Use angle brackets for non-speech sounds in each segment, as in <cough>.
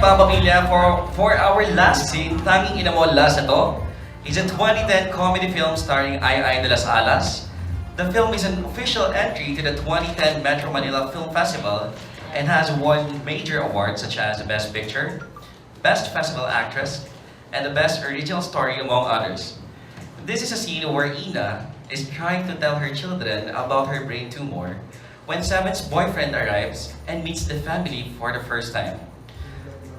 Mga for, for our last scene, tanging ina mo last ito, is a 2010 comedy film starring Ay de las Alas. The film is an official entry to the 2010 Metro Manila Film Festival and has won major awards such as the Best Picture, Best Festival Actress, and the Best Original Story among others. This is a scene where Ina is trying to tell her children about her brain tumor when Seven's boyfriend arrives and meets the family for the first time.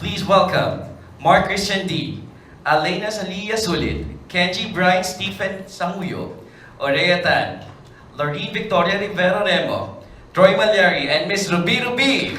Please welcome Mark Christian D, Alena Salia Sulit, Kenji Brian Stephen Samuyo, Orea Tan, Lorene Victoria Rivera Remo, Troy Malyari, and Miss Ruby Ruby.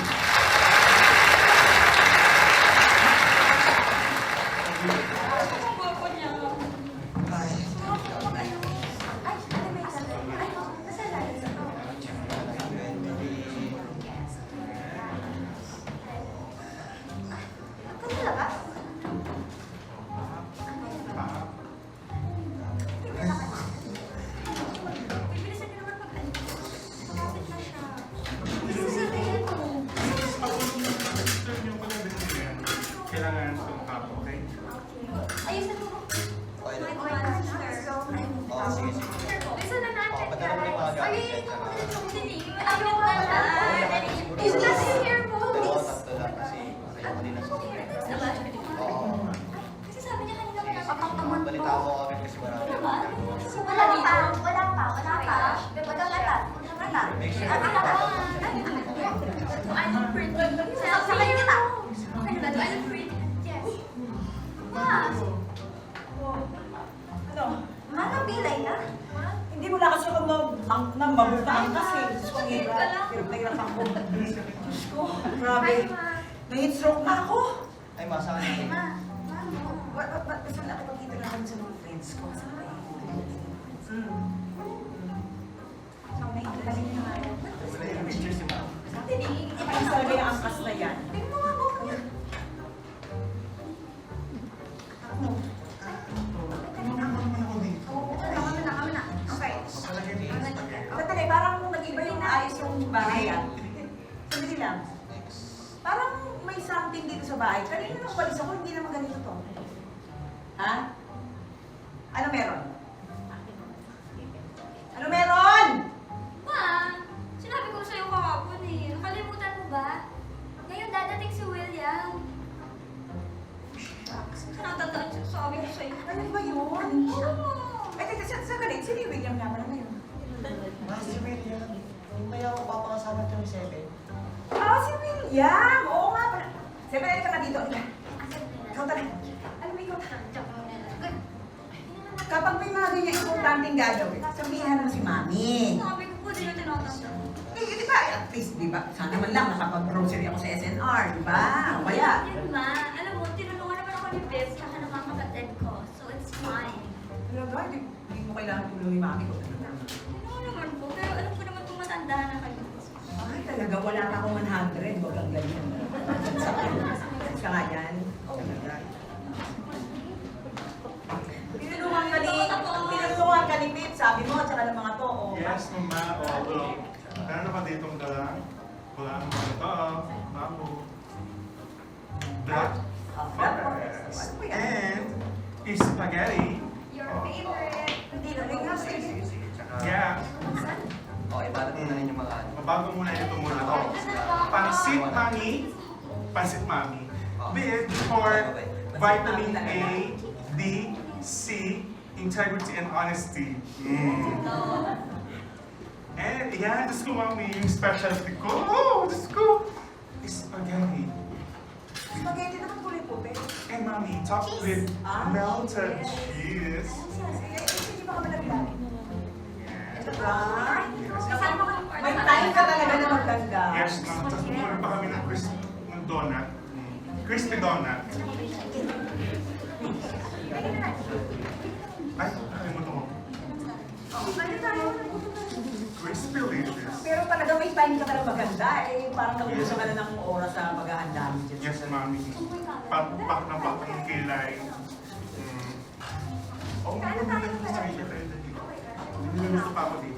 Ma. Ano? Mana bilay na? Hindi mo na kasi ako mag, ang, nang mabutaan kasi. Diyos ko, ang hirap. Hirap na hirap ako. Diyos ko, grabe. Ma. Nahit stroke na ako. Ay, masa ka na. Ma. Ma. Ba't ba, ba, basta nakipagkita na kami sa mga friends ko. Sa mga Hmm. So, may galing na nga. Wala yung picture si ma'am. Ano talaga yung angkas na yan? Nakatandaan siya sabi ko sa'yo. Ano ba yun? Oo. Ay, teka, sa, galit, sino yung William naman ngayon? Mas si William. May ako papakasama 27. Ah, si William! Oo nga pala. Siyempre, ka na dito. Ikaw talaga. Alam mo, ikaw. Kapag may mga ganyan importanteng gagawin, sabihan mo si Mami. Sabi ko po, di na tinatanda. Eh, di ba? At least, di ba? Sana man lang nakapag-grocery ako sa SNR, di ba? O kaya, Yan ma, naman Bev tsaka ng mga kapatid ko. So it's fine. talaga, di, di mo kailangan tulong ni Mami ko. Ano naman po, pero alam ko naman kung matanda na kayo. Ay, talaga, wala pa akong 100. Huwag kang ganyan. Sa nga yan. Talaga. Tinulungan ka ni, tinulungan ka ni Pip, sabi mo, at saka ng mga to. oh. Yes, mama. Oo. Meron ako ditong dalang. Wala ang mga ito. Bamboo. Black And spaghetti. Your favorite. Hindi na rin. Tsaka, Yeah. okay, para mo na rin yung mga ano. Mabago muna ito muna to. Pansit mami. Pansit mami. With for vitamin A, D, C. Integrity and honesty. Mm. And yan, Diyos ko mami, yung specialty ko. Oh, Diyos ko. Is spaghetti. Spaghetti naman kulay puti. And mommy, topped with Ah, melted yes. cheese. Sige, hindi pa kami naglag. Yes. Ito ba? Yes. Kasama ko ng May time ka talaga na maganda. Yes, ma'am. Tapos muna pa kami ng crispy ng donut. Crispy donut. Ay, nakalimutan ko. Ano tayo? Crispy delicious. Pero talaga may time ka talaga maganda. Eh, parang nagugusto ka na ng oras sa paghahanda. Yes, mami. Pak, pak na pak ng kilay. Mm. Oh, my God. Sorry, siya tayo dito. Niluluto pa.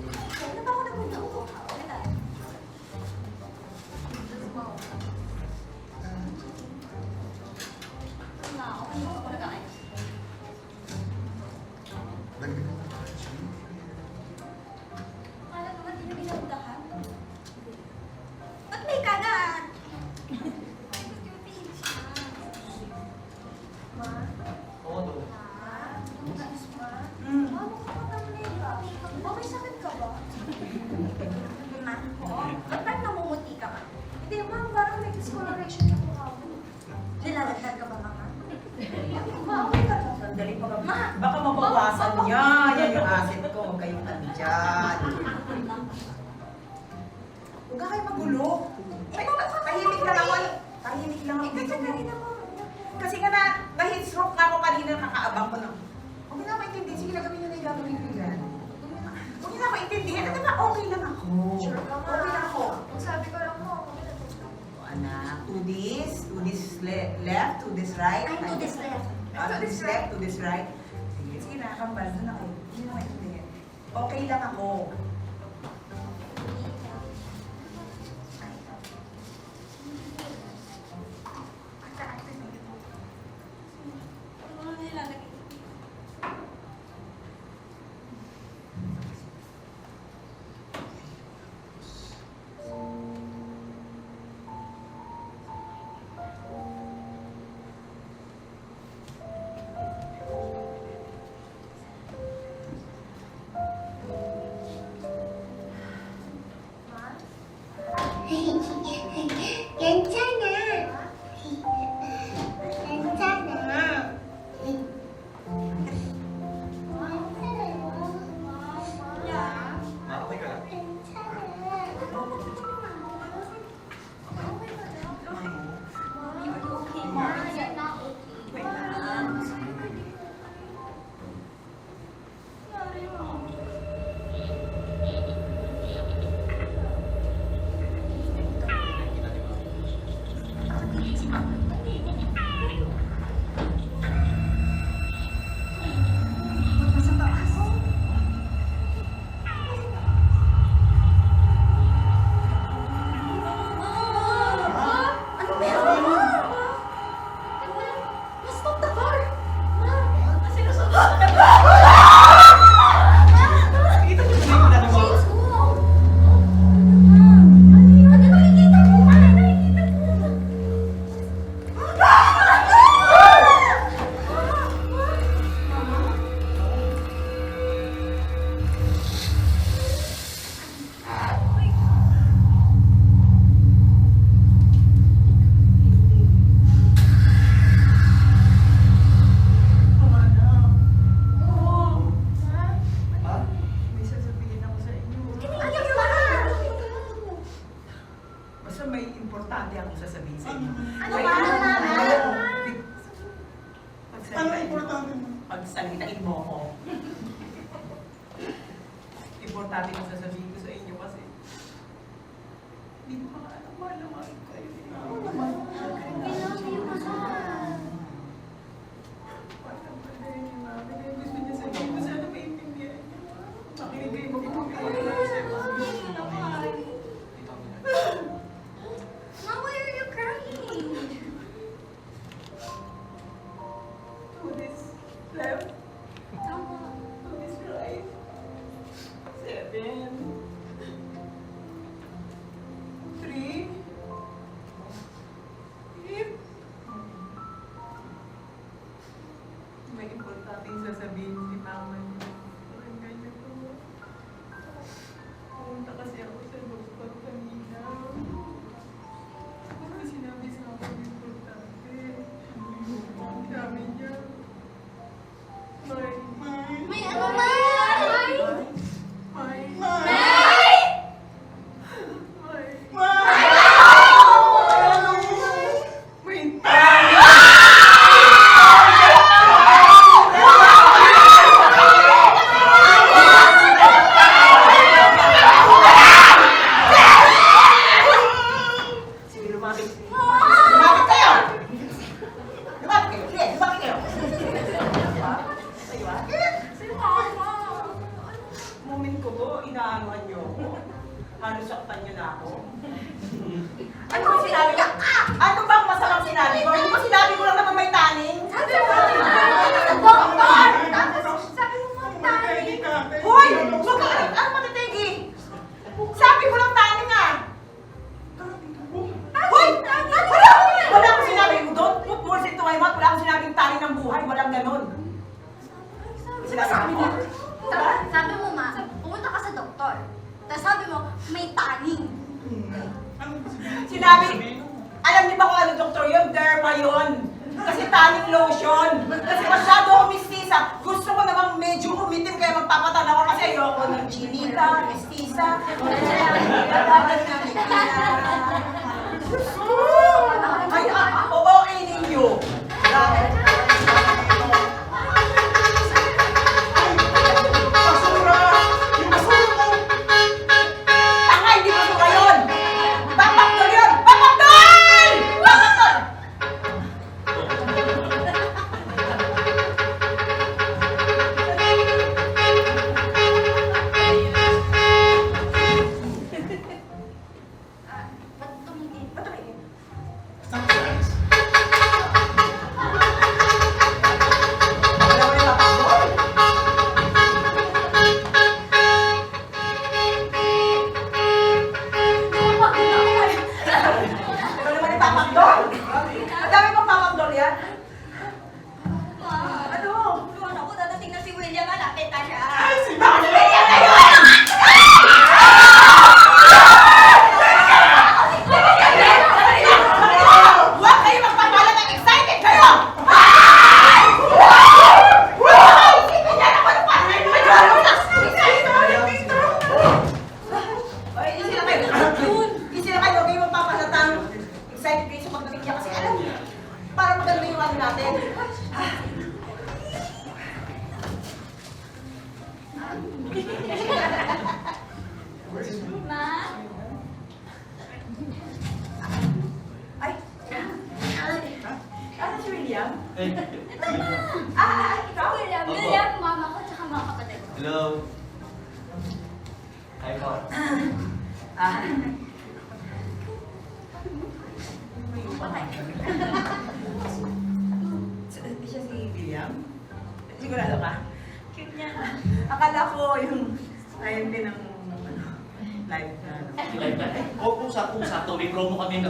Niya. Yan yung asset ko. Huwag kayong andyan. Huwag ka kayo magulo. Ay, tahimik lang ako. Tahimik lang ako. Ikaw ka rin ako. Kasi nga na, na-heat stroke nga ako kanina nakaabang ko ng... Huwag na ako intindihin. Sige, gagawin niyo na yung gagawin ko yan. Huwag na ako intindihin. Ano ba? Okay lang ako. Sure ka, ma. Okay lang ako. Ang sabi ko lang mo, O, anak, to this, to this le- left, to this right. Ay, to this left. Ah, to this left, to this right. Sige na, ako. Hindi na ako intindihin. Okay lang ako. Importante akong sasabihin sa inyo. Ano May- ba? Ano ba? Pagsalitain mo. Pagsalitain mo ako. importante ang también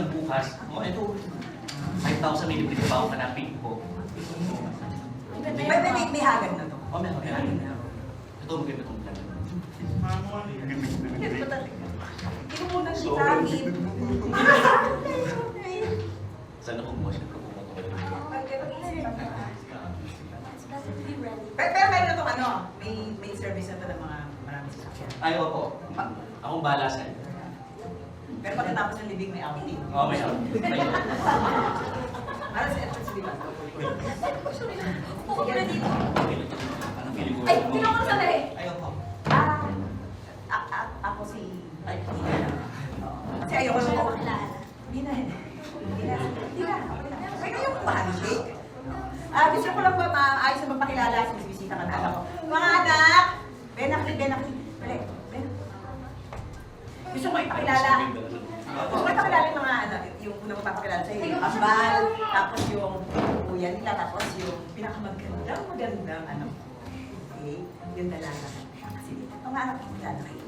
promo kami ng bukas. O ito, 5,000 may libre pa ako hanapin ko. May, may, may, may hagad na to. O meron, meron. Ito maganda itong plan. Mamo, ano yung ganda-ganda? Hindi ko muna si Tangin. <laughs> Sana kung mo siya kung. Pero, pero meron na tong ano, may, may service na to ng mga maraming sasakyan. Ay, opo. Akong bala sa Pero pagkatapos ng libing may outing. Oo, may out. May out. Para sa entrance, di ba? Upo ka na dito. Parang feeling ko. Ay, tinawag ko sa. Ay, opo. Ah, a- a- ako si... Ay, hindi na. Kasi ayoko Siya na. Hindi na. Hindi na. Hindi na. Okay na. May kayong handshake. Ah, gusto ko lang ba maayos na magpakilala sa bisita ka na ako. Mga anak! Benaki, Benaki. Ben. Gusto ko ipakilala. Gusto ko ipakilala yung mga ano, yung unang magpapakilala sa'yo. Yung ambal, tapos yung kuya nila, tapos yung pinakamagandang magandang ano. Okay? Yung dalaga. Kasi anak, kilala kayo.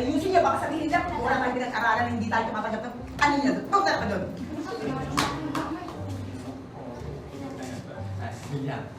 Ayusin niya, baka sabihin niya, kung wala kang pinag-aralan, hindi tayo tumatanggap ng ano niya doon. Huwag na ka doon. William.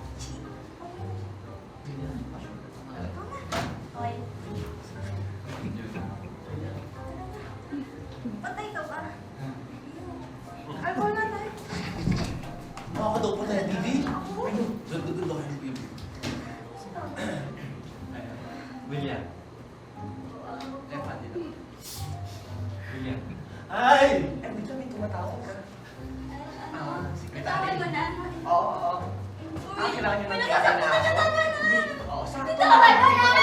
Ah, kilala niyo na. Pinagkasaktan na ako. Oo, sakto. Ito, ay, ay.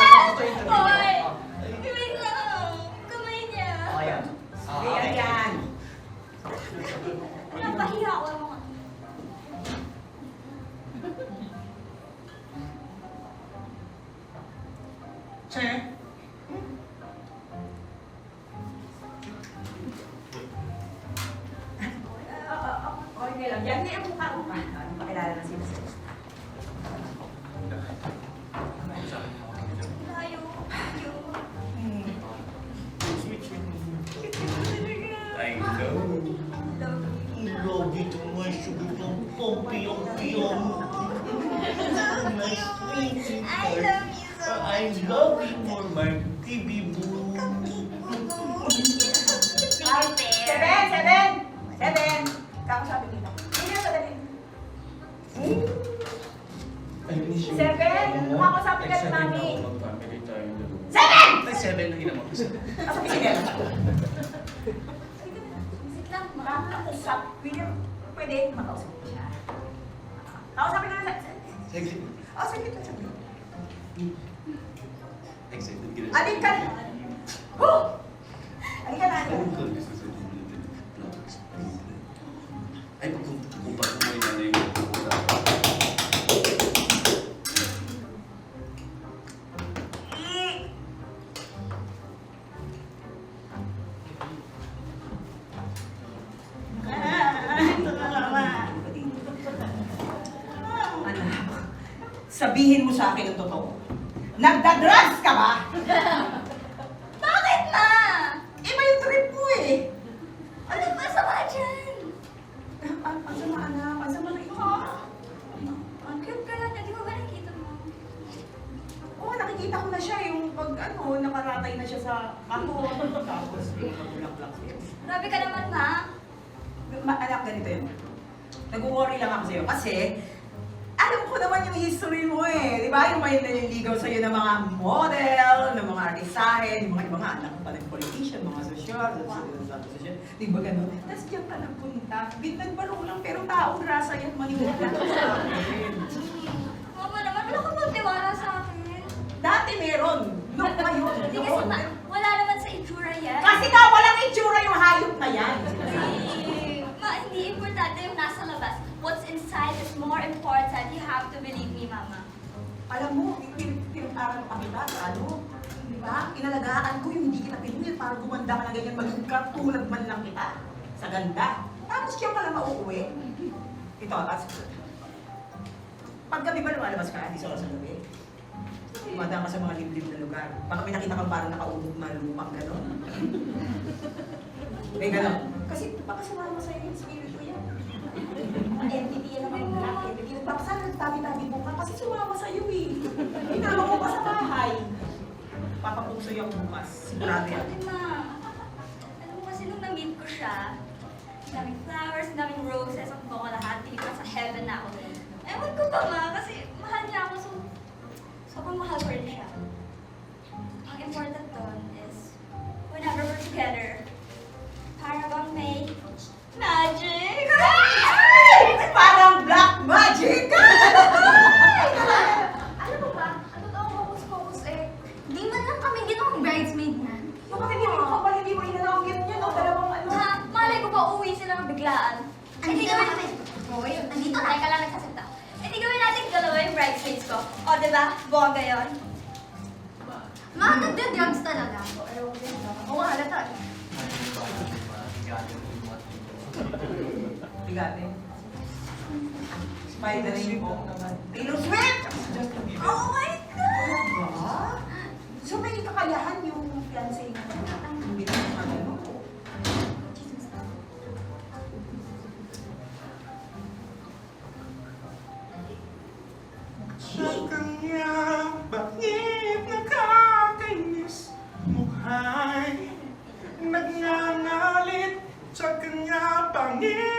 Mami. Mag-family tayo dalawa. Seven! Ay, seven na ginamot. Asa si Seven? <laughs> Visit lang, ma. Makakausap. Pwede, Nagda-drugs ka ba? <laughs> Bakit, ma? Iba yung trip mo eh. Ano ba sama dyan? Ang ang sama anak, ang sama na ito. Ang cute ka lang. Hindi ko ba nakita mo? Oo, nakikita ko na siya yung pag ano, nakaratay na siya sa kahon. Tapos yung magbulaklak siya. Grabe ka naman, ma. Ma- anak, ganito yun. Nag-worry lang ako sa'yo kasi alam ko naman yung history mo eh. Di ba? Yung may naliligaw sa'yo ng mga model, ng mga artisahe, yung mga ibang anak mo pa ng politician, mga sosyal, sosyal. Di ba ganun? Tapos diyan ka nagpunta. Bitnagbarong lang pero taong grasa yan, maniwala ka sa akin. <laughs> Mama naman, wala kang magtiwala sa akin. Dati meron. Nung ngayon. Hindi kasi, ma, wala naman sa itsura yan. Kasi ka walang itsura yung hayop na yan. Eh, Ma, hindi importante yung nasa labas. What's inside is more important. You have to believe me, Mama. Alam mo, pin- pinag-aral pa kita sa ano, di ba? Inalagaan ko yung hindi kita pinulit para gumanda ka na ganyan, maging katulad man lang kita sa ganda. Tapos kaya pala mauuwi. Ito, as pag gabi ba lumalabas ka, di sa oras ng gabi? Dumadaan ka sa mga liblib na lugar. Baka may nakita kang parang nakaubog na lupang gano'n. <laughs> May gano'n. Kasi baka sumama sa'yo yan. Ang entity yan naman, black entity. Nagpapasal, nagtabi-tabi mo ka kasi sumama sa'yo eh. Inama mo pa sa bahay. Papapuso yung bukas. Sigurado yan. Ma. Alam mo kasi nung na-meet ko siya, daming flowers, daming roses, ang bango lahat. Hindi ko sa heaven na ako. Ewan ko ba, Ma? Kasi mahal niya ako, so sobrang mahal ko rin siya. Ang important doon is, Sa kanya, bakit nakakainis Mukha'y nagngangalit Sa kanya, pangit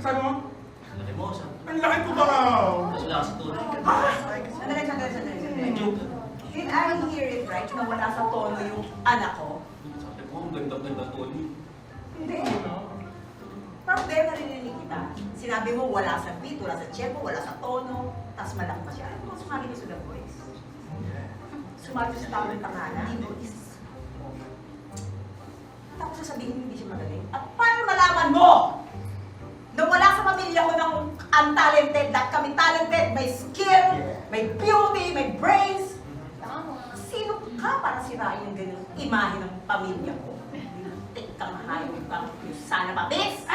sabi mo? Laki mo, sabi Ang laki ko daw. Mas wala ka sa tulad Sandali, sandali, sandali. sandali. Did I hear it right na wala sa tono yung anak ko? Sabi ko, ang ganda-ganda to Hindi. From there, narinig kita. Sinabi mo wala sa beat, wala sa tempo, wala sa tono, tapos malaki pa siya. Ano mo sumali ka sa The Voice? Sumali sa tamang pangalan? Tapos sasabihin hindi siya magaling. At paano malaman mo na wala sa pamilya ko ng untalented, lahat kami talented, may skill, may beauty, may brains. Sino ka para sirain yung ganun imahe ng pamilya ko? Tik kang hayop kang sana papis!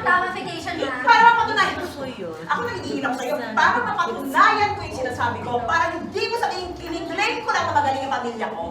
Tamification na. Para mapatunayan ko yun. Ako nagiging ako sa'yo. Para mapatunayan ko yung sinasabi ko. Para hindi mo sabihin, kiniklaim ko lang na magaling ang pamilya ko.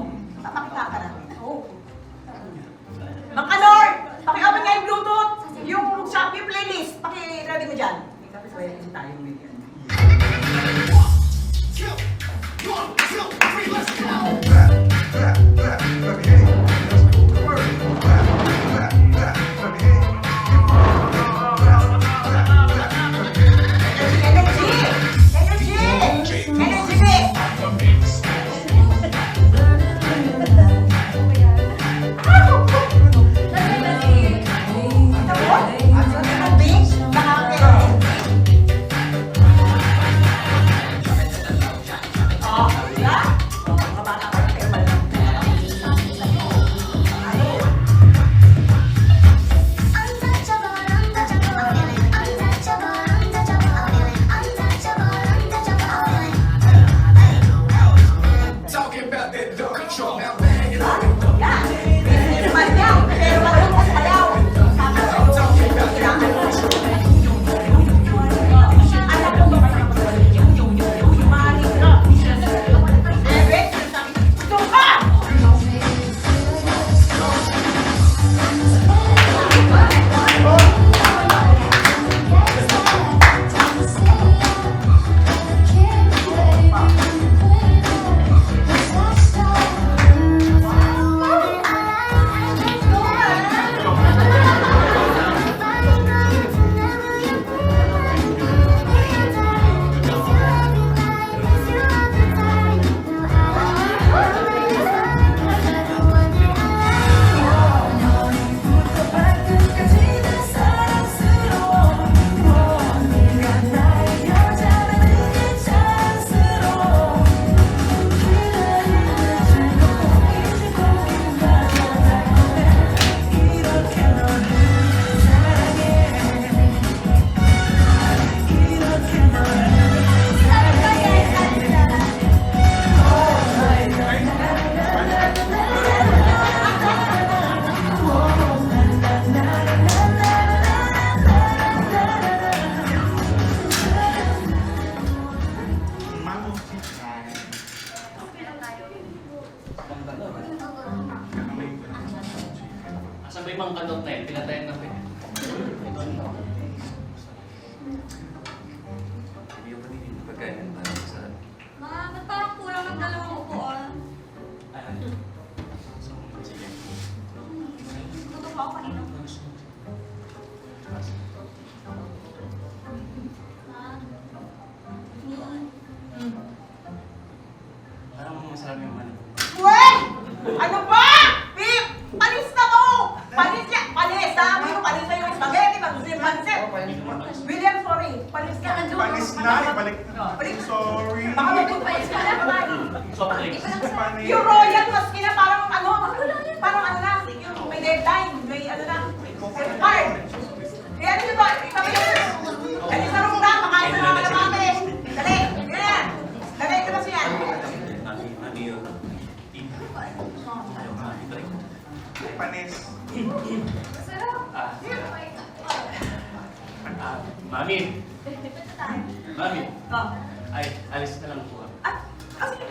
Mami. Oh. Ay, alis na lang po. ah.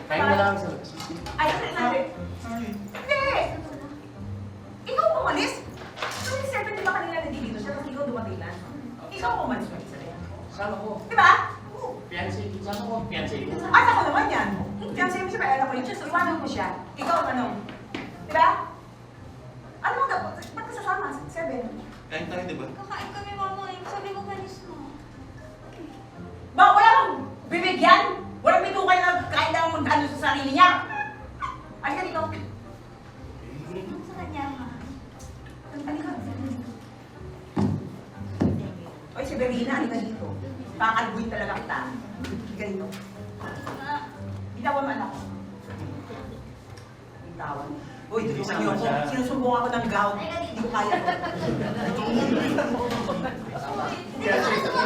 Kain mo lang sa... Ay, sandali, sandali. Sorry. Hindi! Ikaw pumalis? Kasi si Seven, di ba kanina nandito siya, tapos ikaw dumating lang? Ikaw pumalis mo isa rin. Sama ko. Di ba? Fiancé. Sama ko. Fiancé ko. Ay, ako naman yan. Yan, sa'yo mo siya, alam ko yun. Iwanan mo siya. Ikaw, ano? Di ba? Ano mo dapat? Ba't ka sasama? Seven. Kain tayo, di ba? Kakain kami, mama. eh. Sabi ko kanis mo. Ba, wala kang bibigyan? Walang bitukay na kahit lang mag-ano sa sarili niya. Ay, ka dito. Sa kanya, ma. Halika. Oy, si Berina, halika dito. Kakalbuin talaga kita. Halika dito. Bitawan mo anak ko. Bitawan. Uy, tulungan niyo ako. Sinusumbong ako ng gout. Hindi ko kaya to. Fiancé. Fiancé.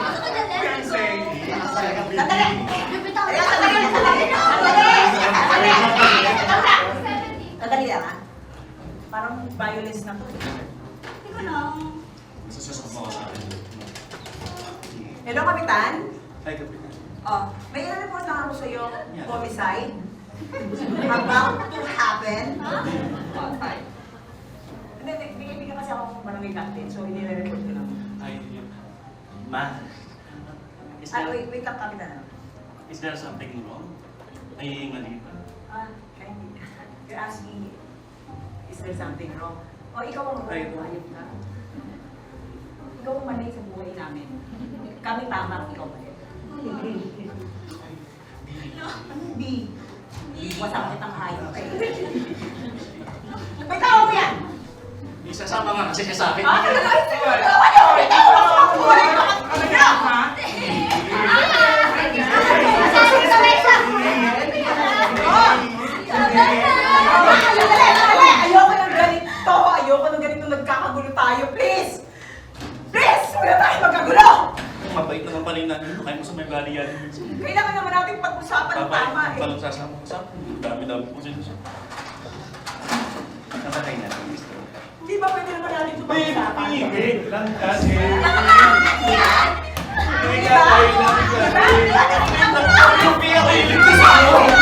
Sandali lang, ha? Parang violence na to. Hindi ko lang. Masasasama ko sa akin. Hello, Kapitan? Hi, Kapitan. Oh, may report lang ako sa'yo. Homicide. About to happen. Fine. Hindi, may- bigay bigyan kasi ako ng barangay captain, so inire-report ko lang. Ay, Ma. Ah, wait, wait lang, Kapitan. is there something wrong? Ay, mali ba? Ah, kind You're asking, is there something wrong? O, ikaw ang Ay, ayop ka. Ikaw ang mali sa buhay namin. Kami tama, ikaw mali. Ano B? Wasakit ang hayop kayo. May tao mo yan! Isasama nga kasi siya sa akin. Ah, na? Ano niyo? May tao mo sa buhay! Ano na? Ha? Sandali, sandali! Ayoko ng ganito! Ayoko ng ganito nagkakagulo tayo, please! Please! Wala tayo magkagulo! Mabait naman pala yung nanay mo. Bali yan. Kailangan naman natin pag-usapan ng Babay, tama eh. palang sasama ko sa Dami-dami po sila siya. Nakatay na. Hindi ba pwede naman natin ito pag-usapan? Wait lang kasi. Di ba? Gagalaw!